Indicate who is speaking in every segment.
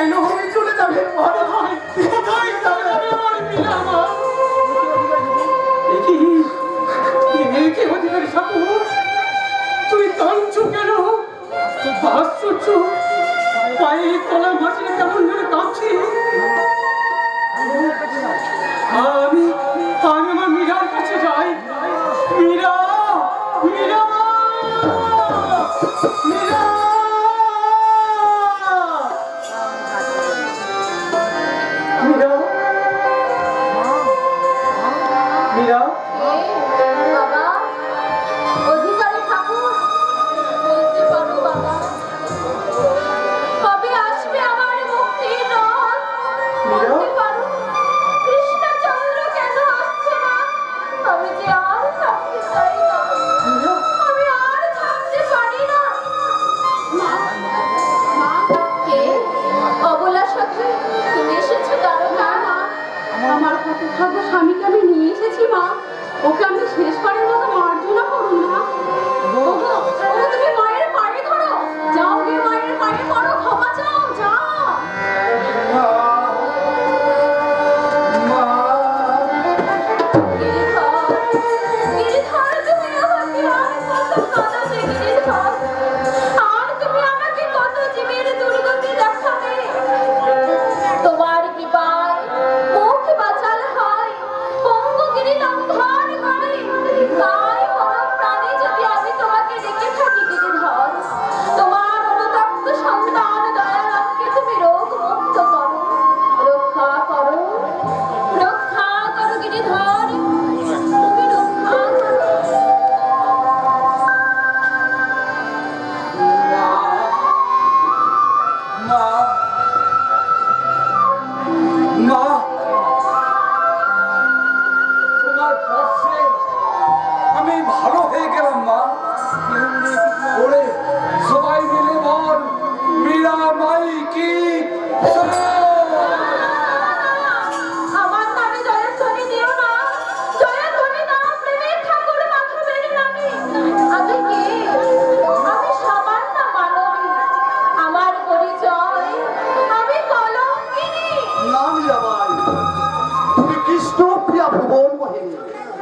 Speaker 1: কেন হয়ে চলে যাবে? বড় ভাই, কোথায় মেয়েকে অধিকারী সাপু তুই কাঁদছো কেন? আশ্চর্য পায়ে তলা মাটিতে কেমন ধরে কাঁদছি?
Speaker 2: স্বামীকে আমি নিয়ে এসেছি মা। ওকে আমি শেষবারের
Speaker 3: আমি
Speaker 1: ভালো হয়ে গেলাম মা। ওরে সবাই মিলে বল মীরা মাই কি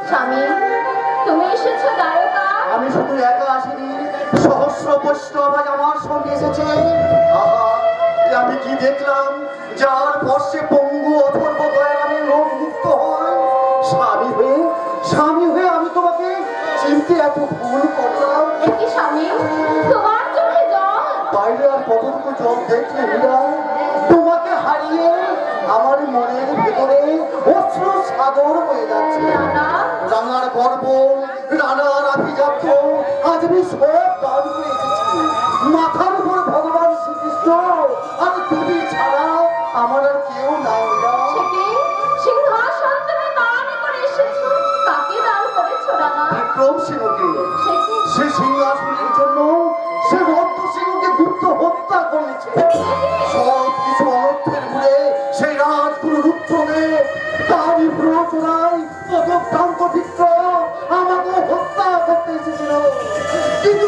Speaker 3: স্বামী তুমি এসেছ দ্বারকা।
Speaker 4: আমি শুধু একা আসিনি সহস্র বৈষ্ণব আজ আমার সঙ্গে এসেছে। আহা আমি কি দেখলাম? যার বর্ষে পঙ্গু অথর্ব দয়ারামের রোগ মুক্ত হয়। স্বামী হয়ে স্বামী হয়ে আমি তোমাকে চিনতে এত ভুল করলাম।
Speaker 3: একই স্বামী? তোমার চোখে জল?
Speaker 4: বাইরে আর কতটুকু জল দেখলে তোমাকে হারিয়ে আমার মনের ভেতরে অশ্রু সাগর হয়ে যাচ্ছে।
Speaker 3: রানা
Speaker 4: রানার গর্ব রানার আভিজাত্য আজ আমি সব দান করে এসেছি। মাথার উপর ভগবান শ্রীকৃষ্ণ আর তুমি ছাড়া আমার আর কেউ নাই বিক্রম সিংহকে। সে সিংহাসনের জন্য সে রক্ত সিংহকে গুপ্ত হত্যা করেছে। তারই প্রচনায় পদক্রান্ত বিক্রম আমাকে হত্যা করতে এসেছিল। কিন্তু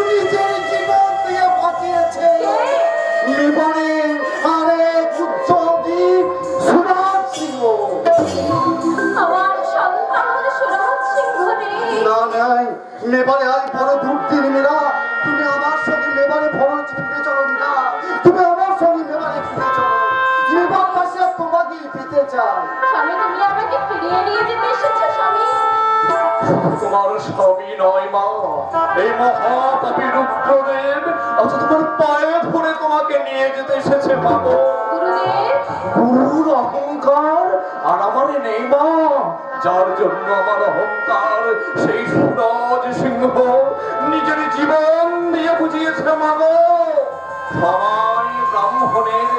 Speaker 4: পেতে চাই
Speaker 3: স্বামী তুমি আমাকে ফিরিয়ে নিয়ে যেতে এসেছ স্বামী।
Speaker 1: তোমার স্বামী নয় মা। এই মহাপাপী রুদ্রদেব আজ তোমার পায়ে ধরে তোমাকে নিয়ে যেতে এসেছে বাবু গুরুর অহংকার আর আমার নেই মা। যার জন্য আমার অহংকার সেই সুরজ সিংহ নিজের জীবন দিয়ে বুঝিয়েছে মাগো সবাই ব্রাহ্মণের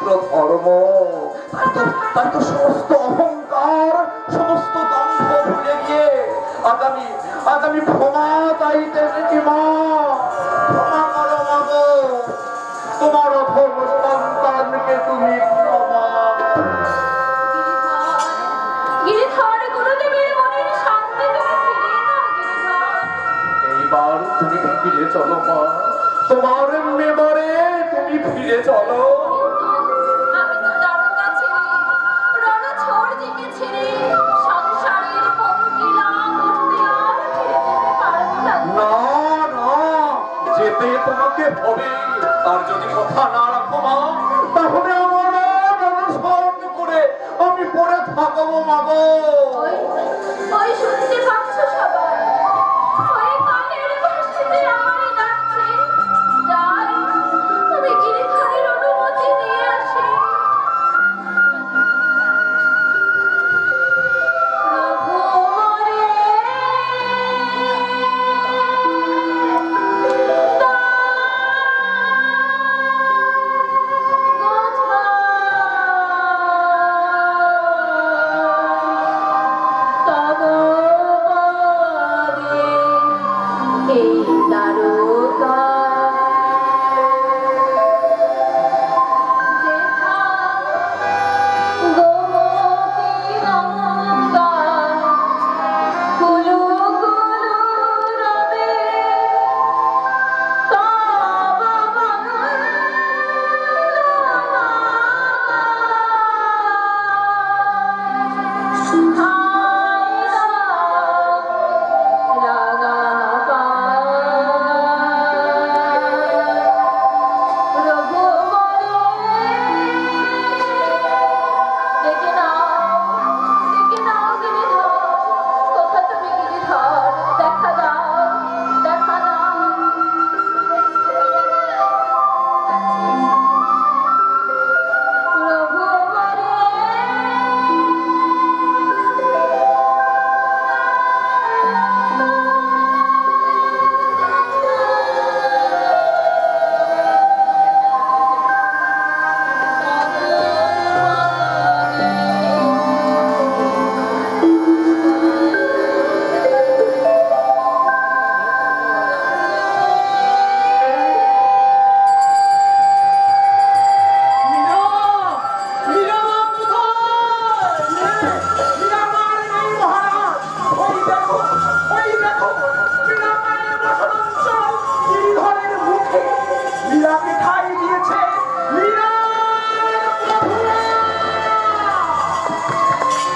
Speaker 1: একমাত্র ধর্ম তাই তো সমস্ত অহংকার, সমস্ত দম্ভ ভুলে গিয়ে আজ আমি আজ আমি ক্ষমা চাইতে এসেছি মা। ক্ষমা করো তোমার রাখতে হবে আর
Speaker 3: যদি কথা না রাখো মা, তাহলে আমার অনুসরণ
Speaker 1: করে আমি পড়ে থাকব মা গো। ওই শুনতে পাচ্ছ সবাই? ওই কানের ভাষাতে আমার দারোগা